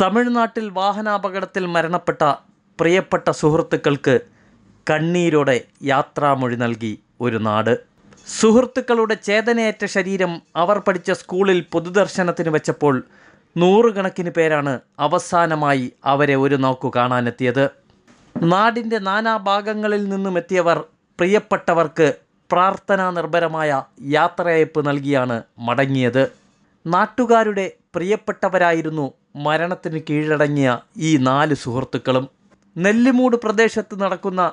തമിഴ്നാട്ടിൽ വാഹനാപകടത്തിൽ മരണപ്പെട്ട പ്രിയപ്പെട്ട സുഹൃത്തുക്കൾക്ക് കണ്ണീരോടെ യാത്രാമൊഴി നൽകി ഒരു നാട്. സുഹൃത്തുക്കളുടെ ചേതനയേറ്റ ശരീരം അവർ പഠിച്ച സ്കൂളിൽ പൊതുദർശനത്തിന് വെച്ചപ്പോൾ നൂറുകണക്കിന് പേരാണ് അവസാനമായി അവരെ ഒരു നോക്കു കാണാനെത്തിയത്. നാടിന്റെ നാനാഭാഗങ്ങളിൽ നിന്നും എത്തിയവർ പ്രിയപ്പെട്ടവർക്ക് പ്രാർത്ഥനാ നിർഭരമായ യാത്രയയപ്പ് നൽകിയാണ് മടങ്ങിയത്. നാട്ടുകാരുടെ പ്രിയപ്പെട്ടവരായിരുന്നു മരണത്തിന് കീഴടങ്ങിയ ഈ നാല് സുഹൃത്തുക്കളും നെല്ലിമൂട് പ്രദേശത്ത് നടക്കുന്ന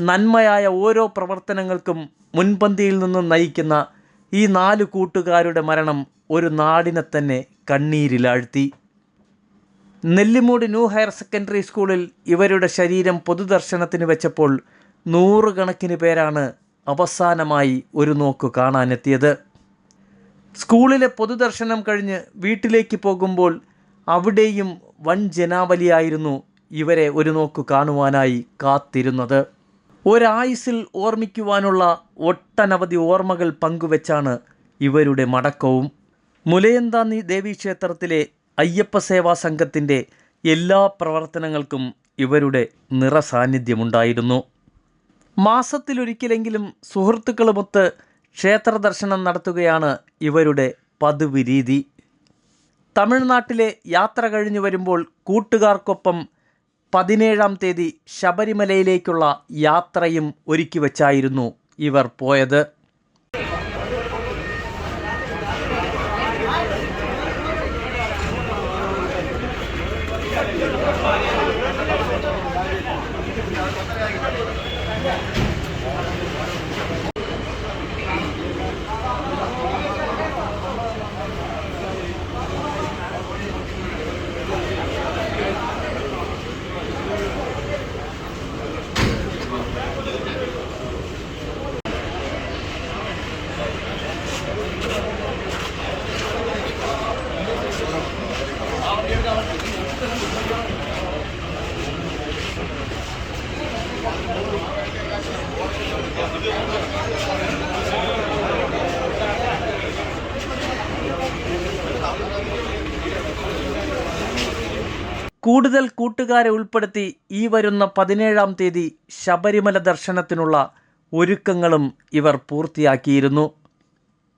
നന്മയായ ഓരോ പ്രവർത്തനങ്ങൾക്കും മുൻപന്തിയിൽ നിന്നും നയിക്കുന്ന ഈ നാല് കൂട്ടുകാരുടെ മരണം ഒരു നാടിനെ തന്നെ കണ്ണീരിലാഴ്ത്തി. നെല്ലിമൂട് ന്യൂ ഹയർ സെക്കൻഡറി സ്കൂളിൽ ഇവരുടെ ശരീരം പൊതുദർശനത്തിന് വെച്ചപ്പോൾ നൂറുകണക്കിന് പേരാണ് അവസാനമായി ഒരു നോക്ക് കാണാനെത്തിയത്. സ്കൂളിലെ പൊതുദർശനം കഴിഞ്ഞ് വീട്ടിലേക്ക് പോകുമ്പോൾ അവിടെയും വൻ ജനാവലിയായിരുന്നു ഇവരെ ഒരു നോക്ക് കാണുവാനായി കാത്തിരുന്നത്. ഒരായുസിൽ ഓർമ്മിക്കുവാനുള്ള ഒട്ടനവധി ഓർമ്മകൾ പങ്കുവെച്ചാണ് ഇവരുടെ മടക്കവും. മുലയന്താന്നി ദേവീക്ഷേത്രത്തിലെ അയ്യപ്പ സേവാ സംഘത്തിന്റെ എല്ലാ പ്രവർത്തനങ്ങൾക്കും ഇവരുടെ നിറസാന്നിധ്യമുണ്ടായിരുന്നു. മാസത്തിലൊരിക്കലെങ്കിലും സുഹൃത്തുക്കളുമൊത്ത് ക്ഷേത്ര ദർശനം നടത്തുകയാണ് ഇവരുടെ പതിവ് രീതി. തമിഴ്നാട്ടിലെ യാത്ര കഴിഞ്ഞു വരുമ്പോൾ കൂട്ടുകാർക്കൊപ്പം പതിനേഴാം തീയതി ശബരിമലയിലേക്കുള്ള യാത്രയും ഒരുക്കി വച്ചായിരുന്നു ഇവർ പോയത്. കൂടുതൽ കൂട്ടുകാരെ ഉൾപ്പെടുത്തി ഈ വരുന്ന പതിനേഴാം തീയതി ശബരിമല ദർശനത്തിനുള്ള ഒരുക്കങ്ങളും ഇവർ പൂർത്തിയാക്കിയിരുന്നു.